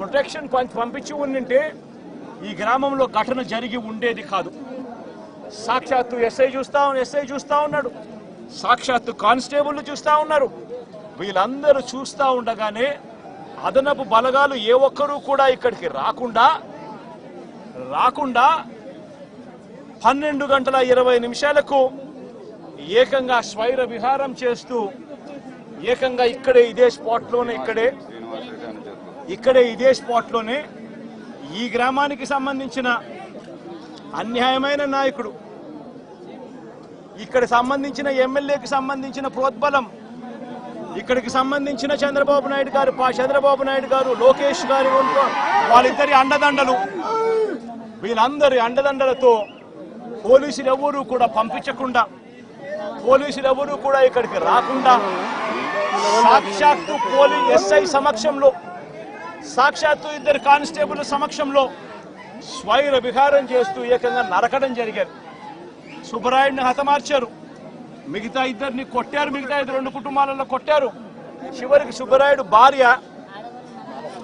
Protection పం- పంపించి ఉండింటే ఈ గ్రామంలో ఘటన జరిగి ఉండేది కాదు. సాక్షాత్తు ఎస్ఐ చూస్తా ఎస్ఐ చూస్తా ఉన్నాడు. సాక్షాత్తు కానిస్టేబుల్ చూస్తా ఉన్నారు. వీళ్ళందరూ చూస్తా ఉండగానే అదనపు బలగాలు ఏ ఒక్కరూ కూడా ఇక్కడికి రాకుండా రాకుండా పన్నెండు గంటల ఇరవై నిమిషాలకు ఏకంగా స్వైర విహారం చేస్తూ ఏకంగా ఇక్కడే ఇదే స్పాట్లోనే ఇక్కడే ఇక్కడే ఇదే స్పాట్లోనే ఈ గ్రామానికి సంబంధించిన అన్యాయమైన నాయకుడు ఇక్కడ సంబంధించిన ఎమ్మెల్యేకి సంబంధించిన ప్రోద్బలం ఇక్కడికి సంబంధించిన చంద్రబాబు నాయుడు గారు పా- చంద్రబాబు నాయుడు గారు లోకేష్ గారు వాళ్ళిద్దరి అండదండలు. వీళ్ళందరి అండదండలతో పోలీసులు ఎవరూ కూడా పంపించకుండా పోలీసులు ఎవరూ కూడా ఇక్కడికి రాకుండా సాక్షాత్తు పోలీ ఎస్ఐ సమక్షంలో సాక్షాత్తు ఇద్దరు కానిస్టేబుల్ సమక్షంలో స్వైర విహారం చేస్తూ ఏకంగా నరకడం జరిగారు సుబ్బరాయుడిని హతమార్చారు. మిగతా ఇద్దరిని కొట్టారు. మిగతా ఇద్దరు రెండు కుటుంబాలలో కొట్టారు. చివరికి సుబ్బరాయుడు భార్య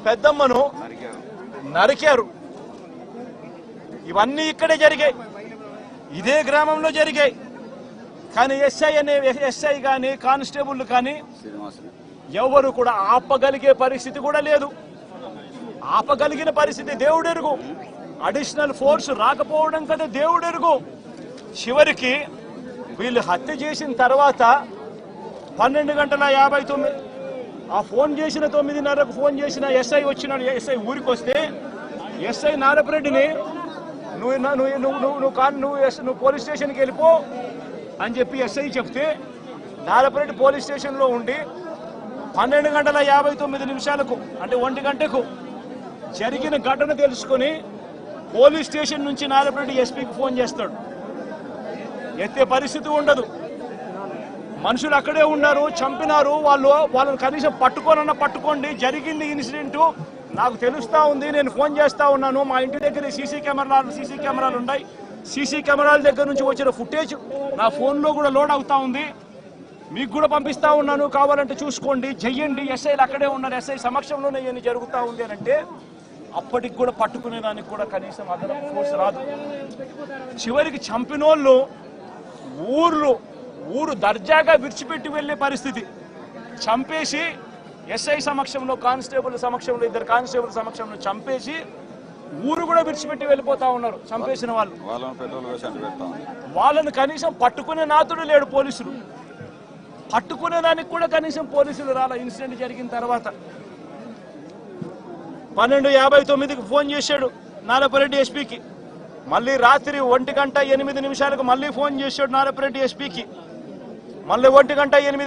పెద్దమ్మను నరికారు. ఇవన్నీ ఇక్కడే జరిగాయి. ఇదే గ్రామంలో జరిగాయి. కానీ ఎస్ఐ అనే ఎస్ఐ కానీ కానిస్టేబుల్ కానీ ఎవరు కూడా ఆపగలిగే పరిస్థితి కూడా లేదు. ఆపగలిగిన పరిస్థితి దేవుడెరుగు. అడిషనల్ ఫోర్స్ రాకపోవడం కదా దేవుడెరుగు. చివరికి వీళ్ళు హత్య చేసిన తర్వాత పన్నెండు గంటల యాభై తొమ్మిది ఆ ఫోన్ చేసిన తొమ్మిదిన్నరకు ఫోన్ చేసిన ఎస్ఐ వచ్చినాడు. ఎస్ఐ ఊరికి వస్తే ఎస్ఐ నారపరెడ్డిని నువ్వు నువ్వు నువ్వు నువ్వు నువ్వు కాన్ నువ్వు ఎస్- నువ్వు పోలీస్ స్టేషన్కి వెళ్ళిపో అని చెప్పి ఎస్ఐ చెప్తే నారపరెడ్డి పోలీస్ స్టేషన్లో ఉండి పన్నెండు గంటల యాభై తొమ్మిది నిమిషాలకు అంటే ఒంటి గంటకు జరిగిన ఘటన తెలుసుకొని పోలీస్ స్టేషన్ నుంచి నారపరెడ్డి ఎస్పీకి ఫోన్ చేస్తాడు. ఎత్తే పరిస్థితి ఉండదు. మనుషులు అక్కడే ఉన్నారు చంపినారు వాళ్ళు వాళ్ళని కనీసం పట్టుకోనన్నా పట్టుకోండి జరిగింది ఇన్సిడెంట్ నాకు తెలుస్తూ ఉంది నేను ఫోన్ చేస్తూ ఉన్నాను. మా ఇంటి దగ్గర సీసీ కెమెరాలు సీసీ కెమెరాలు ఉన్నాయి. సీసీ కెమెరాల దగ్గర నుంచి వచ్చిన ఫుటేజ్ నా ఫోన్లో కూడా లోడ్ అవుతా ఉంది. మీకు కూడా పంపిస్తా ఉన్నాను కావాలంటే చూసుకోండి చెయ్యండి ఎస్ఐలు అక్కడే ఉన్నారు ఎస్ఐ సమక్షంలోనే ఇవన్నీ జరుగుతూ ఉంది అని అంటే అప్పటికి కూడా పట్టుకునే దానికి కూడా కనీసం అదనపు ఫోర్స్ రాదు. చివరికి చంపినోళ్ళు ఊర్లు ఊరు దర్జాగా విడిచిపెట్టి వెళ్ళే పరిస్థితి. చంపేసి ఎస్ఐ సమక్షంలో కానిస్టేబుల్ సమక్షంలో ఇద్దరు కానిస్టేబుల్ సమక్షంలో చంపేసి ఊరు కూడా విడిచిపెట్టి వెళ్ళిపోతా ఉన్నారు చంపేసిన వాళ్ళు. వాళ్ళని కనీసం పట్టుకునే నాతుడు లేడు పోలీసులు. పట్టుకునే దానికి కూడా కనీసం పోలీసులు రాల. ఇన్సిడెంట్ జరిగిన తర్వాత పన్నెండు యాభై తొమ్మిదికి ఫోన్ చేశాడు నారపరెడ్డి ఎస్పీకి. మళ్ళీ రాత్రి ఒంటి గంట ఎనిమిది నిమిషాలకు మళ్ళీ ఫోన్ చేశాడు నారపరెడ్డి ఎస్పీకి. మళ్ళీ ఒంటి గంట ఎనిమిది